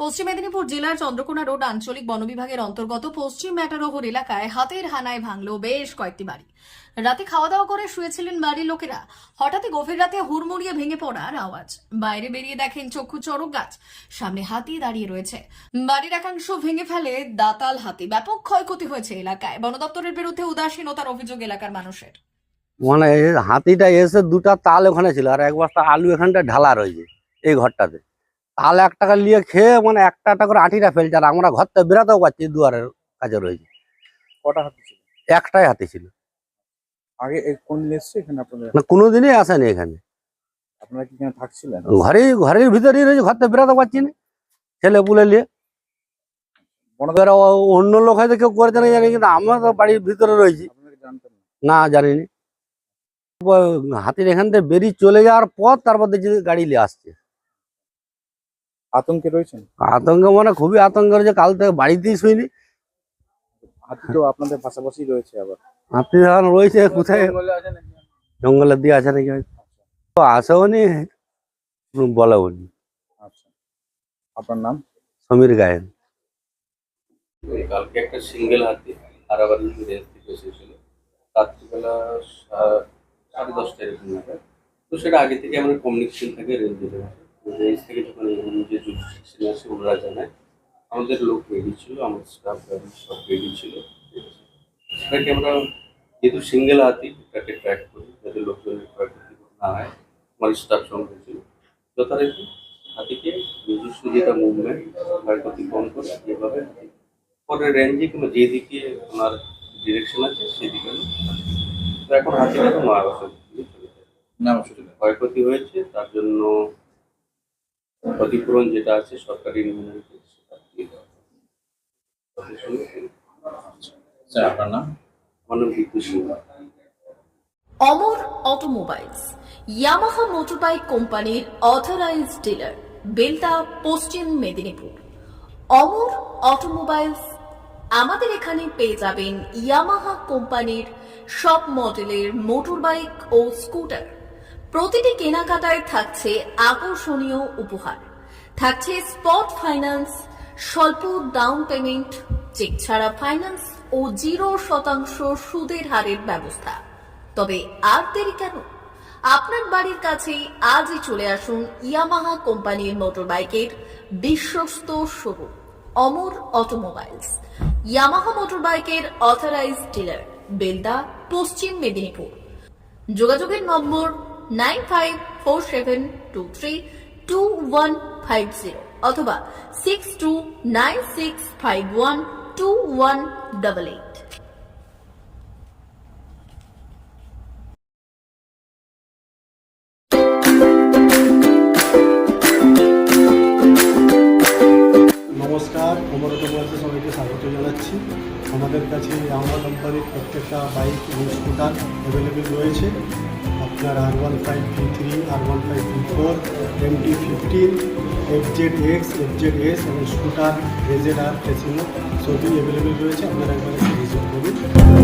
পশ্চিম মেদিনীপুর জেলার চন্দ্রকোনা রোড আঞ্চলিক বন বিভাগের অন্তর্গত পশ্চিম ম্যাটারোহর এলাকায় হাতের হানায় ভাঙল বেশ কয়েকটি বাড়ি। রাতে খাওয়া দাওয়া করে শুয়েছিলেন বাড়ির লোকেরা। হঠাৎই গভীর রাতে হুড়মুড়িয়ে ভেঙে পড়ার আওয়াজ। বাইরে বেরিয়ে দেখেন চক্ষু চড়ক গাছ। সামনে হাতি দাঁড়িয়ে রয়েছে। বাড়ির একাংশ ভেঙে ফেলে দাতাল হাতি। ব্যাপক ক্ষয়ক্ষতি হয়েছে এলাকায়। বন দপ্তরের বিরুদ্ধে উদাসীনতার অভিযোগ এলাকার মানুষের। মানে হাতিটা এসে দুটা তাল ওখানে ছিল আর এক বস্তা আলু এখানটা ঢালা রয়েছে এই ঘরটাতে। তাল এক টাকা নিয়ে খেয়ে মানে একটা একটা করে আটিটা ফেলছে আর আমরা ঘর থেকে বেরাতেও পারছি দুয়ারের কাছে রয়েছে। কটা হাতি ছিল? একটাই হাতি ছিল। আগে এই কোন দিন এসছে এখানে আপনাদের? না কোনোদিনই আসেনি এখানে। আপনারা কি এখানে থাকছিলেন? ঘরেই ঘরের ভিতরেই রয়েছে ঘর থেকে বেরাতে পারছি না ছেলে পুলে নিয়ে। অন্য লোক হয়তো কেউ করেছে না জানি কিন্তু আমরা তো বাড়ির ভিতরে রয়েছি। না? না জানিনি। হাতির এখান থেকে বেরিয়ে চলে যাওয়ার পর তারপর দেখছি গাড়ি নিয়ে আসছে। আতঙ্কে রয়েছেন? আতঙ্ক মানে খুবই আতঙ্ক রয়েছে কাল থেকে বাড়িতেই শুইনি। হাতি তো আপনাদের পাশাপাশি রয়েছে আবার। আপনি এখন রয়েছে কোথায়? জঙ্গলের দিয়ে আছে নাকি। তো আসেও নি বলেও নি। আচ্ছা। আপনার নাম? সমীর গায়েন। কালকে একটা সিঙ্গেল হাতি হারাবাড়ি রেঞ্জ থেকে এসেছিল রাত্রিবেলা সাড়ে দশটা এরকম নাগাদ তো সেটা আগে থেকে আমাদের কমিউনিকেশন থাকে রেঞ্জের রেঞ্জ থেকে যখন যে জুডিশিয়াল আসে ওনারা জানায় আমাদের লোক রেডি ছিল আমাদের স্টাফ সব রেডি ছিল সেটাকে আমরা যেহেতু সিঙ্গেল হাতি এটাকে ট্র্যাক করি যাতে লোকজনের ক্ষয়ক্ষতি না হয় আমার স্টাফ সঙ্গে ছিল। যথারীতি হাতিকে নিজস্ব যেটা মুভমেন্ট ক্ষয়ক্ষতি কম করে হাতি পরে রেঞ্জে কিংবা যেদিকে ওনার ডিরেকশন আছে সেদিকে তো এখন হাতিটা তো চলে ক্ষয়ক্ষতি হয়েছে তার জন্য ক্ষতিপূরণ যেটা আছে সরকারি সেটা দিয়ে দেওয়া। আপনার নাম? আমার নাম Bidyut Singha Amar automobiles Yamaha motorbike কোম্পানির অথরাইজড ডিলার বেলতা পশ্চিম মেদিনীপুর। অমর অটোমোবাইলস আমাদের এখানে পেয়ে যাবেন ইয়ামাহা কোম্পানির সব মডেলের মোটরবাইক ও স্কুটার। প্রতিটি কেনাকাটায় থাকছে আকর্ষণীয় উপহার। থাকছে স্পট ফাইন্যান্স, স্বল্প ডাউন পেমেন্ট, চেক ছাড়া ফাইন্যান্স ও জিরো শতাংশ সুদের হারের ব্যবস্থা। তবে আর দেরি কেন? আপনার বাড়ির কাছেই আজই চলে আসুন ইয়ামাহা কোম্পানির মোটরবাইকের বিশ্বস্ত শোরুম, অমর অটোমোবাইলস। ইয়ামাহা মোটরবাইকের অথরাইজ ডিলার, বেলদা, পশ্চিম মেদিনীপুর। যোগাযোগের নম্বর nine five four seven two three two one five zero অথবা six two nine six five one two one double eight নমস্কার অমর অটোমোবাইলসে সবাইকে স্বাগত জানাচ্ছি। আমাদের কাছে আমার কোম্পানির প্রত্যেকটা বাইক এবং স্কুটার অ্যাভেলেবেল রয়েছে। আপনার R one five V three R one five V four M T fifteen F Z X F Z S এবং scooter Ray Z R Fascino সবই অ্যাভেলেবেল রয়েছে। আপনারা একবার করুন।